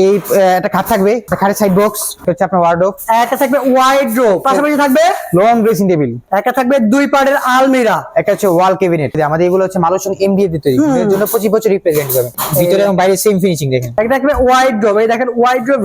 এই একটা খাট থাকবে খাটের সাইড বক্স হচ্ছে আপনার ওয়ার্ডরোব একটা থাকবে পাশাপাশি থাকবে লং ড্রেসিং টেবিল একটা থাকবে দুই পাড়ের আলমিরা। একটা হচ্ছে ওয়াল ক্যাবিনেট আমাদের এগুলো হচ্ছে মালুসন এমডিএ দিয়ে তৈরি। এর জন্য পঁচিশ বছর রিপ্রেজেন্ট করবে। ভিতরে এবং বাইরে সেম ফিনিশিং দেখেন। একটা থাকবে এই দেখেন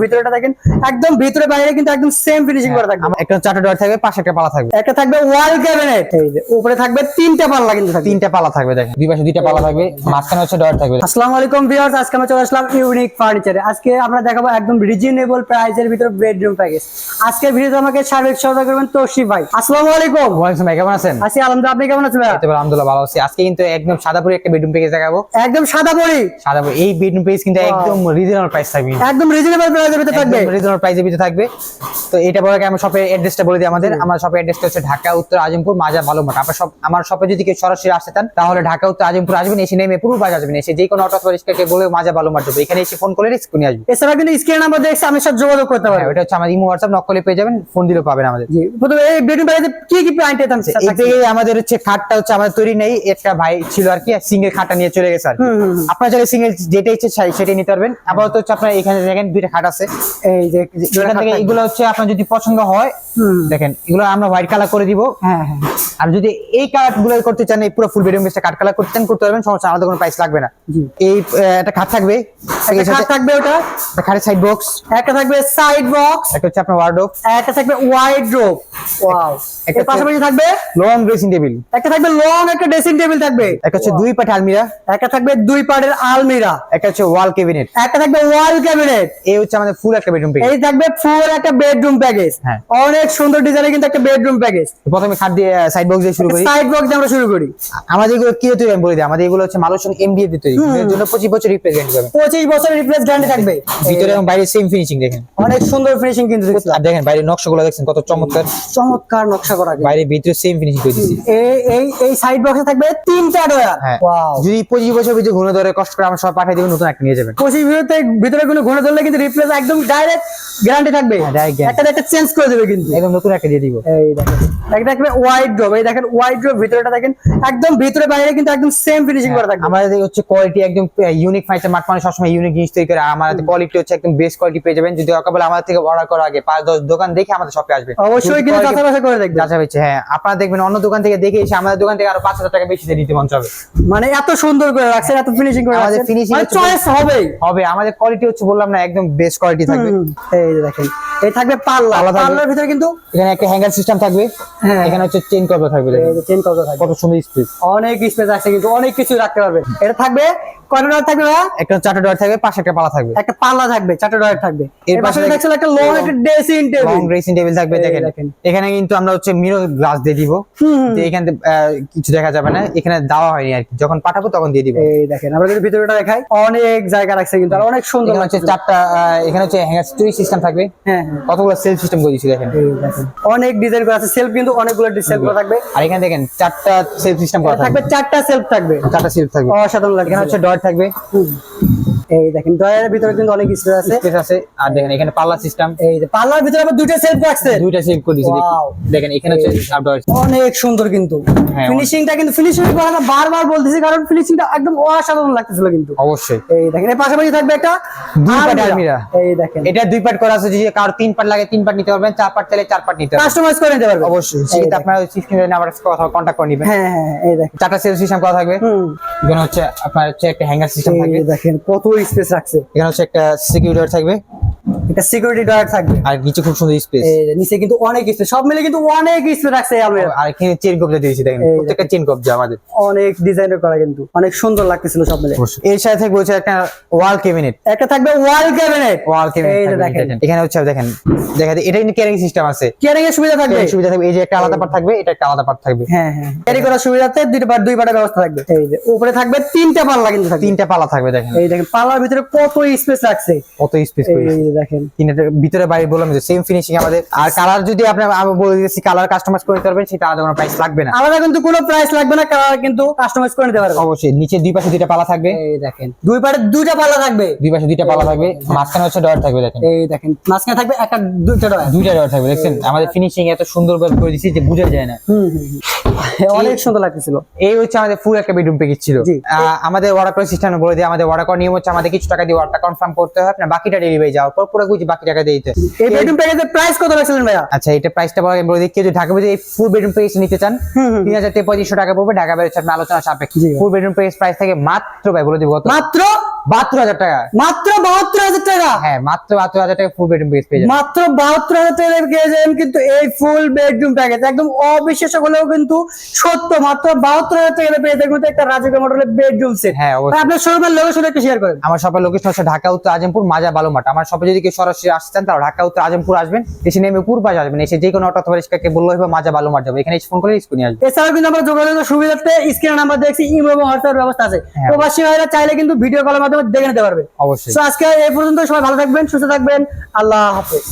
ভিতরেটা দেখেন একদম ভিতরে বাইরে কিন্তু একদম সেম ফিনিশিং করা থাকবে। একটা চারটা ডোর থাকবে পাশে একটা পালা থাকবে। একটা থাকবে ওয়াল ক্যাবিনেট এই যে উপরে থাকবে তিনটা পাল্লা কিন্তু থাকবে। তিনটা পালা থাকবে দেখেন। দুই পাশে দুইটা পালা থাকবে মাঝখানে হচ্ছে ডর থাকবে। আসসালামু আলাইকুম ভিউয়ার্স আজকে আমরা চলে আসলাম ইউনিক ফার্নিচারে আজকে আমরা দেখাবো একদম রিজনেবল প্রাইসের ভিতরে বেডরুম প্যাকেজ আজকের ভিডিওতে আমাকে সার্বিক সহায়তা করবেন তৌসিফ ভাই। আসসালামু আলাইকুম। ওয়ালাইকুম ভাই কেমন আছেন? আছি আলহামদুলিল্লাহ আপনি কেমন আছেন ভাই? আলহামদুলিল্লাহ ভালো আছি। আজকে কিন্তু একদম সাদা সাদাপুরি একটা বেডরুম প্যাকেজ দেখাবো। একদম সাদা বড়ি সাদাপুরি এই বেডরুম প্যাকেজ কিন্তু একদম রিজনেবল প্রাইস থাকবে। একদম রিজনেবল প্রাইসের ভিতরে থাকবে। রিজনেবল প্রাইসের ভিতরে থাকবে। তো এটা বলে আমার শপের অ্যাড্রেসটা বলে দিই আমাদের? আমার শপের অ্যাড্রেসটা হচ্ছে ঢাকা উত্তর আজিমপুর মাজা ভালো মাঠ আপনার সব আমার শপে যদি কেউ সরাসরি আসতে চান তাহলে ঢাকা উত্তর আজমপুর আসবেন এসে নেমে পুরো বাজার আসবেন। এসে যে কোনো অটো পরিষ্কারকে বলে মাজা ভালো মাঠ যাবে। এখানে এসে ফোন করে রিস্ক নিয়ে আসবে। এছাড়া কিন্তু স্ক্রিন নাম্বার দেখছি আমি সাথে যোগাযোগ করতে হ্যাঁ পারব ওটা হচ্ছে আমার ইমো হোয়াটসঅ্যাপ নক করলে পেয়ে যাবেন ফোন দিলেও পাবেন আমাদের। জি প্রথমে এই বেডরুম প্যাকেজে কি কি প্যান্ট এতাম এই থেকে আমাদের হচ্ছে খাটটা হচ্ছে আমাদের তৈরি নেই একটা ভাই ছিল আর কি সিঙ্গেল খাটটা নিয়ে চলে গেছে আর। আপনার চাইলে সিঙ্গেল যেটা ইচ্ছে চাই সেটাই নিতে পারবেন। আপাতত হচ্ছে আপনার এখানে দেখেন দুইটা খাট আছে। এই যে থেকে এগুলো হচ্ছে আপনার যদি পছন্দ হয়। দেখেন এগুলো আমরা হোয়াইট কালার করে দিব। হ্যাঁ হ্যাঁ আর যদি এই কালারগুলো করতে চান এই পুরো ফুল বেডরুম বেসটা কাট কালার করতে চান করতে পারবেন সমস্যা আলাদা কোনো প্রাইস লাগবে না। জি। এই একটা খাট থাকবে। খাট থাকবে ওটা। সাইড বক্স একটা থাকবে সাইড বক্স একটা হচ্ছে আপনার ওয়ার্ডরোব একটা থাকবে ওয়াও একটা পাশাপাশি থাকবে লং ড্রেসিং টেবিল একটা থাকবে লং একটা ড্রেসিং টেবিল থাকবে। একটা হচ্ছে দুই পাট আলমিরা একটা থাকবে দুই পাড়ের আলমিরা। একটা হচ্ছে ওয়াল ক্যাবিনেট একটা থাকবে ওয়াল ক্যাবিনেট এই হচ্ছে আমাদের ফুল একটা বেডরুম এই থাকবে ফুল একটা বেডরুম প্যাকেজ হ্যাঁ। অনেক সুন্দর ডিজাইনের কিন্তু একটা বেডরুম প্যাকেজ প্রথমে খাট দিয়ে সাইড বক্স দিয়ে শুরু করি। সাইড বক্স দিয়ে আমরা শুরু করি। আমাদের এগুলো কি তৈরি আমি বলে দিই? আমাদের এগুলো হচ্ছে মালুসন এমডিএ দিয়ে তৈরি। এর জন্য পঁচিশ বছর রিপ্রেজেন্ট করবে পঁচিশ বছরের রিপ্লেস গ্যারান্টি থাকবে। ভিতরে এবং বাইরে সেম ফিনিশিং দেখেন। অনেক সুন্দর ফিনিশিং কিন্তু দেখছিলাম। আর দেখেন বাইরে নকশাগুলো দেখছেন কত চমৎকার। চমৎকার নকশা করা। বাইরে ভিতরে সেম ফিনিশিং করে দিয়েছি। এই এই এই সাইড বক্সে থাকবে তিনটা ডয়ার হ্যাঁ। ওয়াও যদি পঁচিশ বছর ভিতরে ঘুরে ধরে কষ্ট করে আমার সব পাঠিয়ে দেবেন নতুন একটা নিয়ে যাবেন। পঁচিশ ভিতরে ভিতরে কোনো ঘুরে ধরলে কিন্তু রিপ্লেস একদম ডাইরেক্ট গ্যারান্টি থাকবে। হ্যাঁ। একটা একটা চেঞ্জ করে দেবে কিন্তু। একদম নতুন একটা দিয়ে দিব। এই দেখেন একটা থাকবে ওয়াইড ড্রপ এই দেখেন ওয়াইড ড্রপ ভিতরেটা দেখেন একদম ভিতরে বাইরে কিন্তু একদম সেম ফিনিশিং করা থাকবে। আমাদের হচ্ছে কোয়ালিটি একদম ইউনিক ফাইচার মাঠ মানে সবসময় ইউনিক জিনিস তৈরি করে আমাদের কোয়ালিটি হচ্ছে একদম বেস্ট কোয়ালিটি পেয়ে যাবেন। যদি অকাল আমাদের থেকে অর্ডার করার আগে পাঁচ দশ দোকান দেখে আমাদের শপে আসবে অবশ্যই কিন্তু যাচাই করে দেখবে যাচাই হচ্ছে হ্যাঁ আপনারা দেখবেন অন্য দোকান থেকে দেখে এসে আমাদের দোকান থেকে আরও পাঁচ হাজার টাকা বেশি দিয়ে নিতে মন চাবে। মানে এত সুন্দর করে রাখছে এত ফিনিশিং করে আমাদের মানে চয়েস হবেই। হবে আমাদের কোয়ালিটি হচ্ছে বললাম না একদম বেস্ট কোয়ালিটি থাকবে। এই যে দেখেন এই থাকবে পাল্লা। পাল্লা পাল্লার ভিতরে কিন্তু এখানে একটা হ্যাঙ্গার সিস্টেম থাকবে। হ্যাঁ। এখানে হচ্ছে চেন কভার থাকবে। চেন কত থাকবে। কত সুন্দর স্পেস অনেক স্পেস আছে কিন্তু অনেক কিছু রাখতে পারবে এটা থাকবে কয়টা ডয়ার থাকবে ভাইয়া? একটা চারটা ডোর থাকবে পাশে একটা পালা থাকবে। একটা পাল্লা থাকবে চারটা ডয়ার থাকবে। এর পাশে দেখছেন একটা লং একটা ড্রেসিং লং ড্রেসিং টেবিল থাকবে দেখেন। এখানে কিন্তু আমরা হচ্ছে মিরর গ্লাস দিয়ে দিব। যে এখানে কিছু দেখা যাবে না। এখানে দেওয়া হয়নি আর কি। যখন পাঠাবো তখন দিয়ে দিব। এই দেখেন আমরা যদি ভিতরটা দেখাই। অনেক জায়গা রাখছে কিন্তু আর অনেক সুন্দর হচ্ছে চারটা এখানে হচ্ছে হ্যাঙ্গার স্টুই সিস্টেম থাকবে। হ্যাঁ হ্যাঁ। কতগুলো সেলফ সিস্টেম করে দিচ্ছি দেখেন। অনেক ডিজাইন করা আছে। সেলফ কিন্তু অনেকগুলো সেলফ করা থাকবে। আর এখানে দেখেন চারটা সেলফ সিস্টেম করা থাকবে চারটা সেলফ থাকবে। চারটা সেলফ থাকবে। অসাধারণ লাগছে। এখানে হচ্ছে ডট থাকবে হুম। এই দেখেন ডয়ারের ভিতরে কিন্তু অনেক স্পেস আছে। স্পেস আছে। আর দেখেন এখানে পাল্লা সিস্টেম এই যে পাল্লার ভিতরে আবার দুইটা সেলফ রাখছে। দুইটা সেভ করে দিয়েছি। দেখেন এখানে হচ্ছে আউটডোর অনেক সুন্দর কিন্তু। হ্যাঁ, ফিনিশিংটা কিন্তু ফিনিশিং কথা বারবার বলতেছি কারণ ফিনিশিংটা একদম অসাধারণ লাগতেছিল কিন্তু। অবশ্যই। এই দেখেন এর পাশাপাশি থাকবে একটা দুই পাট আলমিরা। এই দেখেন। এটা দুই পার্ট করা আছে যদি কারও তিন পার্ট লাগে তিন পার্ট নিতে পারবেন চার পার্ট চাইলে চার পার্ট নিতে পারবেন। কাস্টমাইজ করে নিতে পারবে অবশ্যই। দেখেন। আপনার স্ক্রিনে নাম্বার কথা কন্ট্যাক্ট করে নেবেন। হ্যাঁ হ্যাঁ হ্যাঁ, এই দেখেন। চারটা সেল সিস্টেম করা থাকবে। হুম। এখানে হচ্ছে আপনার হচ্ছে একটা হ্যাঙ্গার সিস্টেম থাকবে। দেখেন কত স্পেস রাখছে। এখানে হচ্ছে একটা সিকিউরিটি থাকবে। একটা সিকিউরিটি ডয়ার থাকবে। আর নিচে খুব সুন্দর স্পেস নিচে কিন্তু অনেক স্পেস সব মিলে কিন্তু অনেক স্পেস রাখছে এই আলমিরা। আর এখানে চেন কবজা দিয়েছি দেখেন প্রত্যেকটা চেন কবজা আমাদের। অনেক ডিজাইনের করা কিন্তু অনেক সুন্দর লাগতেছিল সব মিলে। এর সাথে থাকবে হচ্ছে একটা ওয়াল ক্যাবিনেট একটা থাকবে ওয়াল ক্যাবিনেট ওয়াল ক্যাবিনেট দেখেন। এখানে হচ্ছে দেখেন দেখা যায় এটা কিন্তু ক্যারিং সিস্টেম আছে। ক্যারিং এর সুবিধা থাকবে। সুবিধা থাকবে এই যে একটা আলাদা পার্ট থাকবে এটা একটা আলাদা পার্ট থাকবে। হ্যাঁ হ্যাঁ ক্যারি করার সুবিধাতে দুইটা বার দুই পাটের ব্যবস্থা থাকবে। এই যে উপরে থাকবে তিনটা পাল্লা কিন্তু থাকবে। তিনটা পালা থাকবে দেখেন। এই দেখেন পাল্লার ভিতরে কত স্পেস রাখছে। কত স্পেস এই দেখেন। ভিতরে বাইরে বললাম যে সেম ফিনিশিং আমাদের। আর কালার যদি আপনি আমি বলে দিয়েছি কালার কাস্টমাইজ করে দিতে পারবেন সেটা আলাদা কোনো প্রাইস লাগবে না। আলাদা কিন্তু কোনো প্রাইস লাগবে না কালার কিন্তু কাস্টমাইজ করে নিতে পারবে অবশ্যই নিচে দুই পাশে দুইটা পালা থাকবে। এই দেখেন দুই পারে দুইটা পাল্লা থাকবে। দুই পাশে দুইটা পালা থাকবে। মাঝখানে হচ্ছে ডয়ার থাকবে দেখেন। এই দেখেন মাঝখানে থাকবে একটা দুইটা ডয়া দুইটা ডয়ার থাকবে দেখছেন? আমাদের ফিনিশিং এত সুন্দর করে দিয়েছি যে বোঝা যায় না। অনেক সুন্দর লাগতেছিল। এই হচ্ছে আমাদের ফুল একটা বেডরুম প্যাকেজ ছিল। আমাদের অর্ডার সিস্টেম বলে দিই আমাদের অর্ডার করার নিয়ম হচ্ছে আমাদের কিছু টাকা দিয়ে অর্ডারটা কনফার্ম করতে হয়। আপনার বাকিটা ডেলিভারি যাওয়ার পর পুরো বাকি টাকা দিয়ে দিতে। এই বেডরুম প্যাকেজের প্রাইস কত রাখছিলেন ভাইয়া? আচ্ছা এটা প্রাইসটা বলে বলে দিই। কেউ যদি ঢাকা বেজে এই ফুল বেডরুম প্যাকেজ নিতে চান হুম, হুম। তিন হাজার থেকে পঁয়ত্রিশশো টাকা পড়বে। ঢাকা আলোচনা সাপেক্ষে। ফুল বেডরুম প্যাকেজ প্রাইস থেকে মাত্র ভাই বলে দিব মাত্র বাহাত্তর হাজার টাকা। মাত্র বাহাত্তর হাজার টাকা? হ্যাঁ মাত্র বাহাত্তর হাজার টাকা ফুল বেডরুম প্যাকেজ পেয়ে যাবেন মাত্র বাহাত্তর হাজার টাকা পেয়ে যাবেন কিন্তু এই ফুল বেডরুম প্যাকেজ একদম হলেও কিন্তু সত্য মাত্র বাহাত্তর হাজার টাকা পেয়ে যাবেন কিন্তু একটা রাজকীয় মডেলের বেডরুম সেট হ্যাঁ অবশ্যই। আপনার শোরুমের লোকেশন একটু শেয়ার করেন। আমার শপের লোকেশন হচ্ছে ঢাকা উত্তর আজমপুর মাজা বালুমাট আমার শপে যদি কেউ সরাসরি আসতে চান তাহলে ঢাকা উত্তর আজমপুর আসবেন। এসে নেমে পূর্ব পাশে আসবেন। এসে যে কোনো অটো অথবা রিক্সাকে বলল হবে মাজা বালুমাট যাবে। এখানে ফোন করে স্কুল নিয়ে আসবে। এছাড়াও কিন্তু আমরা যোগাযোগের সুবিধার্থে স্ক্রিনে নাম্বার দেখছি ইমো এবং হোয়াটসঅ্যাপ ব্যবস্থা আছে। হ্যাঁ। প্রবাসী ভাইরা চাইলে কিন্তু ভিডিও কলের মাধ্যমে দেখে নিতে পারবে। অবশ্যই। তো আজকে এই পর্যন্ত সবাই ভালো থাকবেন সুস্থ থাকবেন। আল্লাহ হাফেজ।